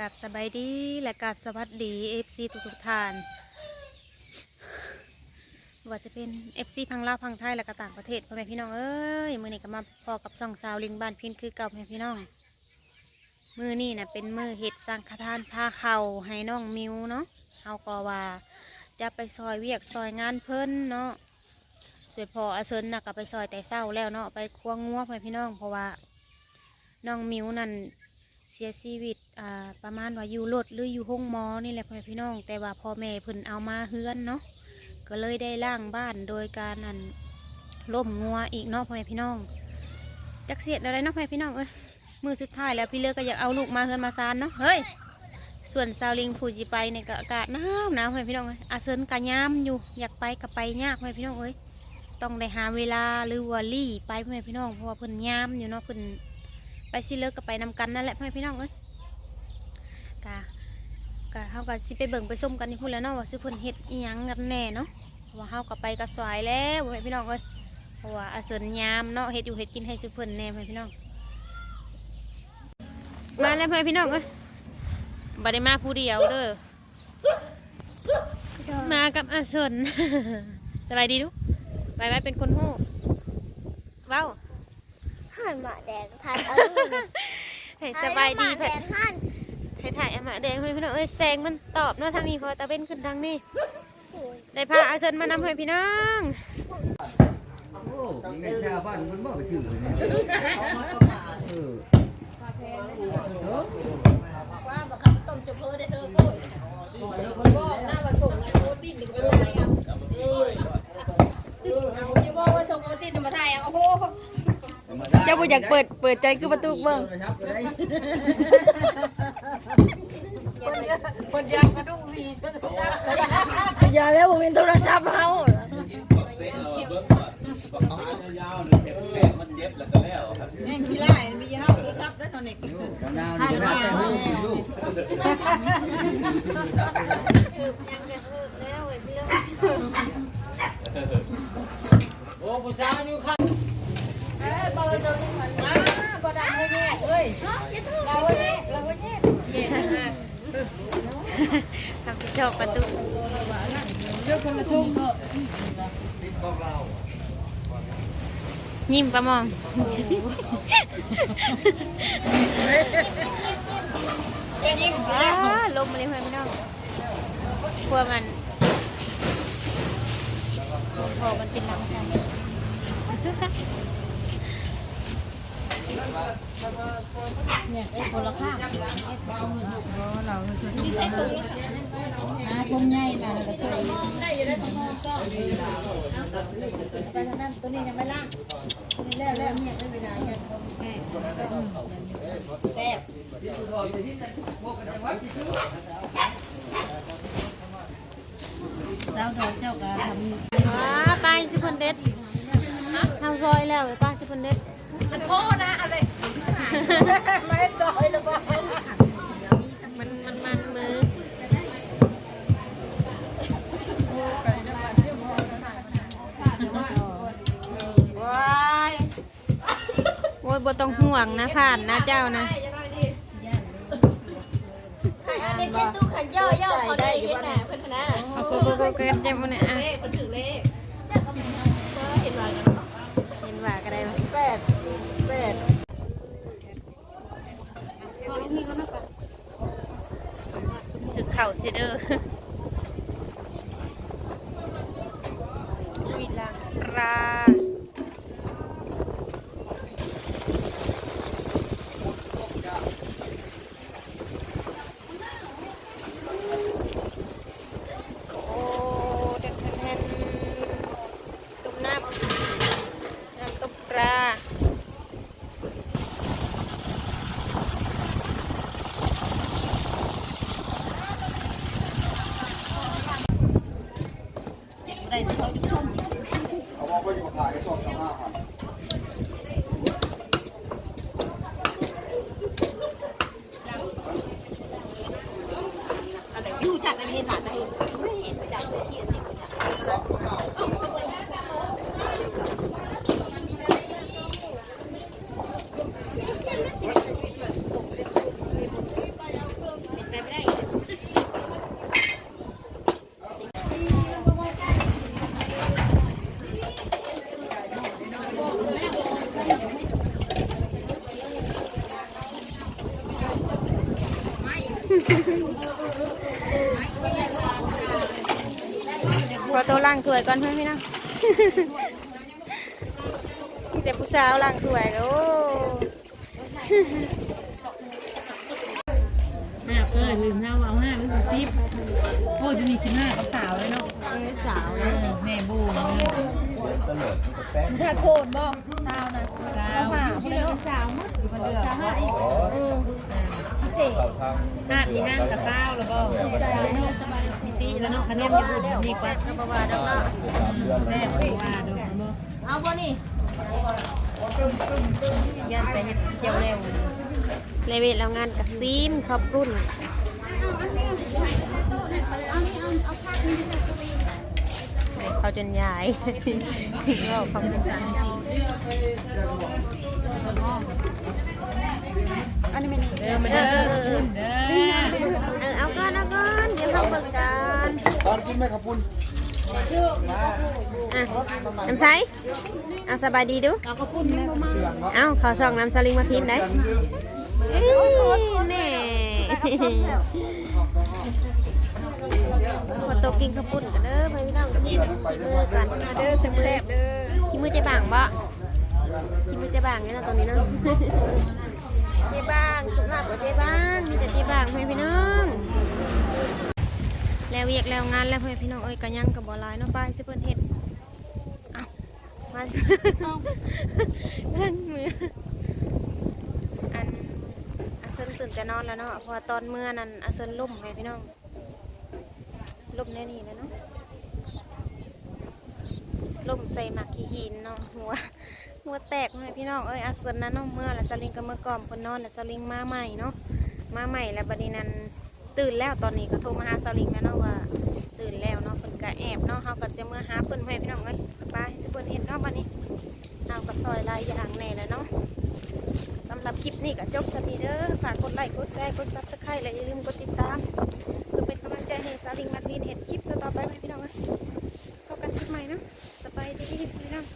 กับสบายดีและกับสวัสดีเอฟซีทุกๆท่านว่าจะเป็นเอฟซีพังลาวพังไทยและก็ต่างประเทศพ่อแม่พี่น้องเอ้ยมือนี้ก็มาพอกับช่องสาวลิงบ้านพินคือเก่าพ่อแม่พี่น้อง มือนี่นะเป็นมือเห็ดสังฆทานพาเข่าให้น้องมิวเนาะเฮาก็ว่าจะไปซอยเวียกซอยงานเพิ่นเนาะสวยพออาเซินนะก็ไปซอยแต่เศร้าแล้วเนาะไปควงงัวพ่อแม่พี่น้อง เพราะว่าน้องมิวนั่น สียชีวิตอ่าประมาณว่าอยู่รถหรืออยู่ห้องหมอนี่แหละพ่อแม่พี่น้อง แต่ว่าพ่อแม่เพิ่นเอามาเฮือนเนาะก็เลยได้ล่างบ้านโดยการอันล่มงัวอีกเนาะพ่อแม่พี่น้องจักเสียดอะไรเนาะพ่อแม่พี่น้องเอ้ยมือสุดท้ายแล้วพี่เลือกก็อยากเอาลูกมาเฮือนมาซานเนาะเฮ้ยส่วนซาวลิงผู้จีไปเนี่ยก็อากาศหนาวหนาวพ่อแม่พี่น้องเอ้ยอาเซินกะยามอยู่อยากไปก็ไปยากพ่อแม่พี่น้องเอ้ยต้องได้หาเวลาหรือว่าลี่ไปพ่อแม่พี่น้องเพราะว่าเพิ่นยามอยู่เนาะเพิ่น ไปสิเลิกก็ไปนำกันนั่นแหละพ่อแม่พี่น้องเอ้ยกะกะเฮาก็สิไปเบิ่งไปส้มกันนี่พูดแล้วเนาะว่าสิเพิ่นเฮ็ดอีหยังกันแน่เนาะว่าเฮาก็ไปกระสายแล้วพ่อแม่พี่น้องเอ้ยเพราะว่าอาสริญยามเนาะเฮ็ดอยู่เฮ็ดกินให้สิเพิ่นแน่พ่อแม่พี่น้องมาแล้วพ่อแม่พี่น้องเอ้ยบ่ได้มาผู้เดียวเด้อมากับอาสริญสบายดีดูไปไว้เป็นคนฮู้ว้าว หั่นหมาแดงทานเอาลูกนะให้สบายดีแดเพื่อนงหั่นถ่ายถ่ายอามาแดงให้พี่น้องเอ้ยแซงมันตอบเนาะทางนี้พอตะเว้นขึ้นทางนี้ได้พาอาเซนมานำให้พี่น้อง โอ้ยในชาวบ้านมันบ่ไปชื่อเลยเนี่ยเออเออ ว่าบักคำต้มจะเพ้อได้เธอโพูดบอกหน้ามาส่งไอ้โคตินดึงไปไทยเอาอย่าบอกว่าส่งโคตินมาไทยเอาโอ้โห เจ้าบ่อยากเปิดเปิดใจคือประตูเบิ่งคนยังกระดูกวีใช่ไหมอย่าแล้วผมเป็นโทรศัพท์เฮาแม่งขี้ไล่มีเฮาโทรศัพท์ได้ตอนนี้มะนาวนี่นะแต่หูกินลูกโอ้ผู้สาวอยู่ข้าง เอ้ยบ่เจ้านี่มันมาบ่ดังแน่ๆเอ้ยเราแน่เราแน่แย่มากทำที่ชอบประตูเจ้าคนละทุ่งยิ้มประมองยิ้มอ้าลมมาเลยเพื่อนพี่น้องพวมันพอมันเป็นน้ำใส เนี่ยไอ้คนละข้างมาทงใหญ่มาแล้วก็ใส่ได้อยู่ได้ทั้งห้องก็ไปทางนั้นตัวนี้ยังไม่ล่างแล้วแล้วเนี่ยได้เวลาเนี่ยแม่แซ่บสาวดอกเจ้าก็ทำอ้าไปจุพนเด็ดทางซอยแล้วป้าจุพนเด็ด อันพ่อนะอะไรำไม่ได้ต่อยหรือเปล่ามันมันมันมือว้ายโอ้ยบ่ต้องห่วงนะผ่านนะเจ้านะอันนี้เจ็ดตู้ขันย่อย่อเขาได้ยินน่ะเพื่อนนะเอาโกโกโกเกินเจ็บมันเนี่ยอะเลขคนถือเล เข่าเสยเด้อวิลังราโอ้เด็ดแน่นๆตุ่มน้ำน้ำตุ่มปลา ได้เขาจะชมเขาบอกว่าจะมาขายสองสามห้าพันอะไรอยู่จัดในเห็นหลานได้ไม่เห็นไปจัดเขียนติดจัด อตัวล่างถ้วยก่อนเพื่อนพี่น้องมีแต่ผู้สาวล่างถ้วยก็โอ้ห้าเพิ่นลืมเท่าเอาห้าหรือสิบโอ้จะมีสิบห้ากับสาวเลยเนาะเอ้ยสาวเอนะอแม่บูมถ้าโคตรบ่สาวนะสาสาววหาเพิ่นสาวมั้งมันเดือดสาวหาอีก เออพิเศษห้าอีห้ากับสาแล้วก็มีตีแล้วเนาะคะแนนมีบุญมีกว่าก็บ่ว่าดอกเนาะแซ่บว่าดูเนาะเอาบ่นี่ยันไปเฮ็ดเกี่ยวแล้วเลเวทแล้วงานกับซีนขอบรุ่นเขาจนยายก็ขอบคุณเด้ อมาเด้อเด้อเด้อเออเอาก่อนเอาก่อนเดี๋ยวเราเบิกกันตอนกินไหมครับคุณอะน้ำใสเอาสบายดีดูเอาขอส่องน้ำสลิงมาพินได้เอ้ยแน่พอตกกินข้าวปุ้นกันเด้อไปพี่น้องซีดขี้มือกันมาเด้อแซ่บเด้อขี้มือจะบางบ่ขี้มือจะบางเนี่ยนะตอนนี้เนาะ เจ๊บาง สุนัขกับเจ๊บาง มีแต่เจ๊บางเพื่อนพี่น้อง แล้วเวียกแล้วงานแล้วเพื่อนพี่น้องเอ้ยกันยังกับบอลายเนาะป้ายสิเพิ่นเฮ็ดเอามานั่งมืออันอาเซนตื่นจะนอนแล้วเนาะเพราะตอนเมื่อนั้นอาเซนล่มไงพี่น้องล่มแน่นี่เลยเนาะล่มใส่หมักขี้หินเนาะหัว หัวแตกเลยพี่น้องเอ้ยอาเซนนั้นเนาะเมื่อแล้วสลิงก็เมื่อก่อมคนนอนแล้วสลิงมาใหม่เนาะมาใหม่แล้วบัดนี้นั้นตื่นแล้วตอนนี้ก็โทรมาหาสลิงแล้วเนาะว่า ตื่นแล้วเนาะเพิ่นก็แอบเนาะเฮาก็จะเมื่อหาเพิ่นให้พี่น้องเอ้ยไปสิเพิ่นเฮ็ดเนาะบัดนี้เฮาก็ซอยลายอย่างแน่แล้วเนาะสำหรับคลิปนี้ก็จบสำนี้เด้อฝากกดไลค์กดแชร์กด Subscribe และอย่าลืมกดติดตามเพื่อเป็นกำลังใจให้สลิงมาพีนเฮ็ดคลิปต่อไปให้พี่น้องเอ้ยพบกันคลิปใหม่เนาะสบายดีพี่น้อง